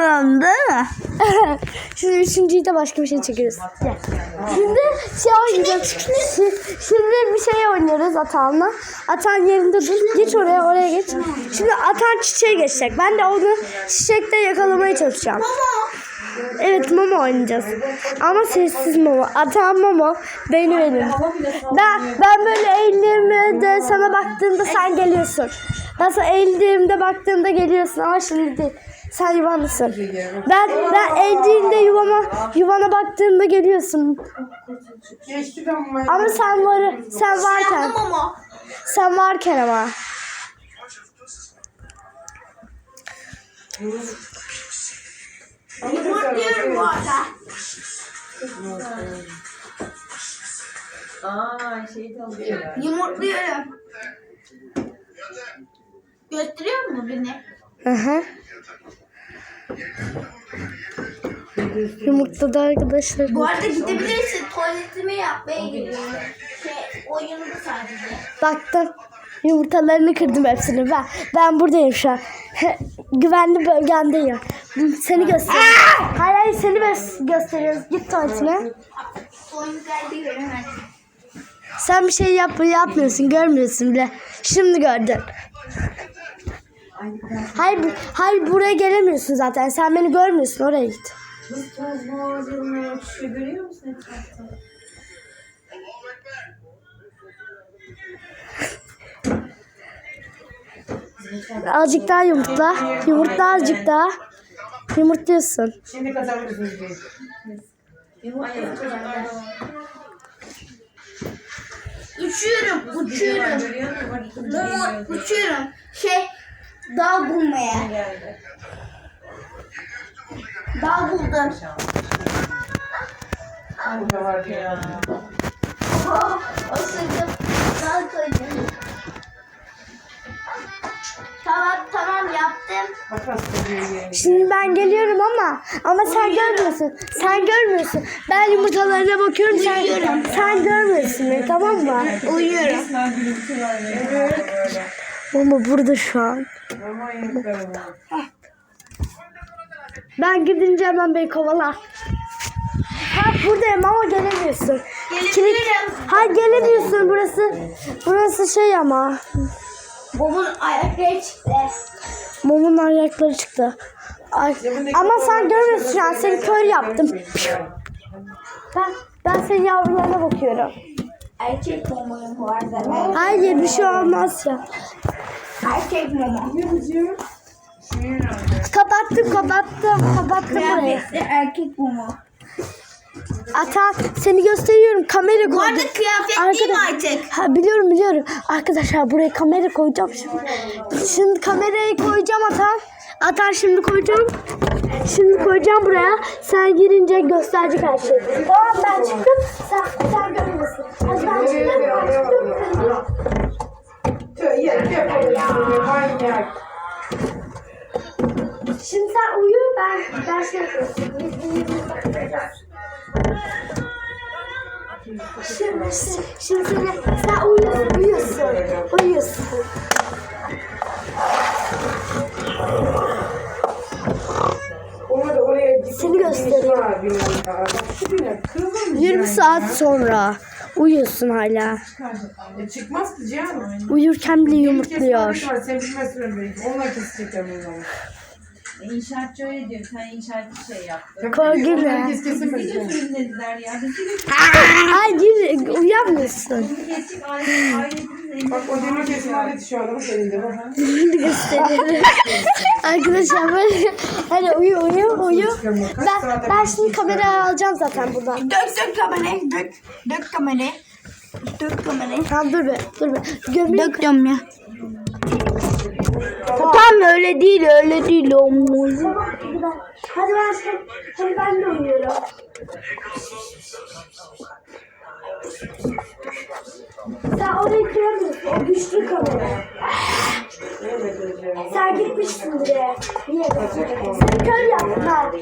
Anladın değil mi? Şimdi üçüncüyü de başka bir şey. Gel. Şimdi şey oynayacağız. Şi- Şimdi bir şey oynuyoruz Atan'la. Atan yerinde dur. Geç oraya oraya geç. Şimdi Atan çiçeğe geçecek. Ben de onu çiçekte yakalamaya çalışacağım. Evet Momo oynayacağız. Ama sessiz Momo. Atan Momo. Beni benim. Ben, ben böyle eğildiğimde sana baktığımda sen geliyorsun. Ben sana eğildiğimde baktığımda geliyorsun ama şimdi değil. Sen yuvandasın. Ben ben eğildiğimde yuvama yuvana baktığımda geliyorsun. Geçti ben ben. Ama sen var sen varken sen varken ama. Yumurtluyorum bu arada. Aa şey de alıyor. Yumurtluyorum. Gösteriyor mu beni? Hı hı. Yumurtladı arkadaşlar. Bu arada gidebilirsin. Tuvaletimi yapmaya gidiyorum. Şey, oyunu sadece. Baktım. Yumurtalarını kırdım hepsini. Ben ben buradayım şu an. Güvenli bölgendeyim. Seni gösteriyorum. Hayır hayır seni gö- gösteriyoruz. Git tuvaletine. Oyunu kaybediyorum hemen. Sen bir şey yap yapmıyorsun, görmüyorsun bile. Şimdi gördün. Hayır, hayır buraya gelemiyorsun zaten. Sen beni görmüyorsun. Oraya git. Kız toz boğazını şu görüyor musun etrafta? Azıcık daha yumurtla. Yumurtla azıcık daha. Yumurtluyorsun. Şimdi kazanırsınız diye. Uçuyorum, uçuyorum. Uçuyorum. Şey, dağ bulmaya. Geldi. Dağ buldum. Burada var diye. Ya. Oh, ısırdım. Dağ koydum. Tamam, tamam yaptım. Şimdi ben geliyorum ama ama sen görmüyorsun. Sen görmüyorsun. Ben yumurtalarına bakıyorum. Sen, sen görmüyorsun beni tamam mı? Uyuyorum. Resmen var ya. Ama burada şu an. Var. Ben gidince hemen beni kovala. Ha buradayım ama gelemiyorsun. Gelebilirim. Ha gelemiyorsun burası. Burası şey ama. Babamın ayakları çıktı. Mumun ayakları çıktı. Ay. Ama sen görmüyorsun şu an. Seni kör yaptım. Ben, ben senin yavrularına bakıyorum. Erkek mamayım bu arada. Hayır bir şey olmaz ya. Erkek mama. Kapattım kapattım. Kapattım burayı. Kıyafetli erkek mama. Ata seni gösteriyorum. Kamera Bu arada koydum. kıyafetliyim Arkadaş- artık. Ha biliyorum biliyorum. Arkadaşlar buraya kamera koyacağım şimdi. Şimdi kamerayı koyacağım Atan. Atan şimdi koyacağım. Şimdi koyacağım buraya. Sen girince gösterecek her şeyi. Tamam ben çıktım. Sen, sen görmesin. Ben çıktım. Ben çıktım. Yer yapalım. Manyak. Şimdi sen uyu ben ben şey yapıyorum. Şimdi, şimdi sen, sen uyuyorsun, uyuyorsun, uyuyorsun. Seni gösteriyor. Var bir yanda. Bak şu bina kırılır mı? 20 saat sonra uyuyorsun hala. E, çıkmaz ki Cihan. Uyurken bile yumurtluyor. Sen bilmezsin öyle. Onlar kesecekler. E, İnşaatçı öyle diyor. Sen inşaat bir şey yaptın. Korku Onlar ne? Herkes Bizi kesemez. yani. götürün dediler ya. Bizi uyanmıyorsun. Kestik. Aile, ailemizin Bak o demir kesme aleti şu ha. Şimdi gösterelim. Arkadaşlar böyle hadi uyu uyu uyu. Ben, ben şimdi kamerayı alacağım zaten buradan. Dök dök kamerayı. Dök. Dök kamerayı. Dök kamerayı. Tamam dur be dur be. Gömleği Döktüm ya. Tam öyle değil öyle değil. Hadi ben şey, hadi ben de uyuyorum. Sen orayı kıramıyorsun. O güçlü kamera. Sen gitmişsin bile. Niye? Sen kör yaptın.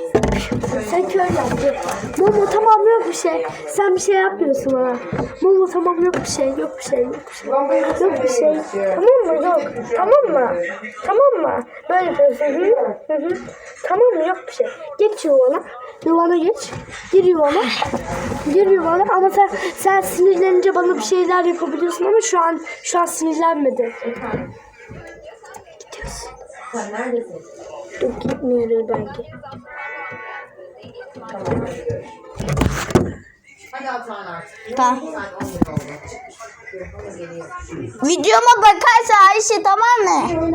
Sen kör yaptın. Momo tamam yok bir şey. Sen bir şey yapmıyorsun bana. Momo tamam yok bir şey. Yok bir şey. Yok bir şey. Yok bir şey. Tamam mı? Yok. Tamam mı? Tamam mı? Böyle yapıyorsun. Hı hı. Hı hı. Tamam mı? Yok bir şey. Geç yuvana. Yuvana geç. Gir yuvana. Gir yuvana ama sen sen sinirlenince bana bir şeyler yapabiliyorsun ama şu an şu an sinirlenmedi. Sen neredesin? Dur gitmiyoruz belki. Hadi Atan artık. Tamam. Saat 11 oldu. Telefonu geliyor. Videoma bakarsa Ayşe tamam mı?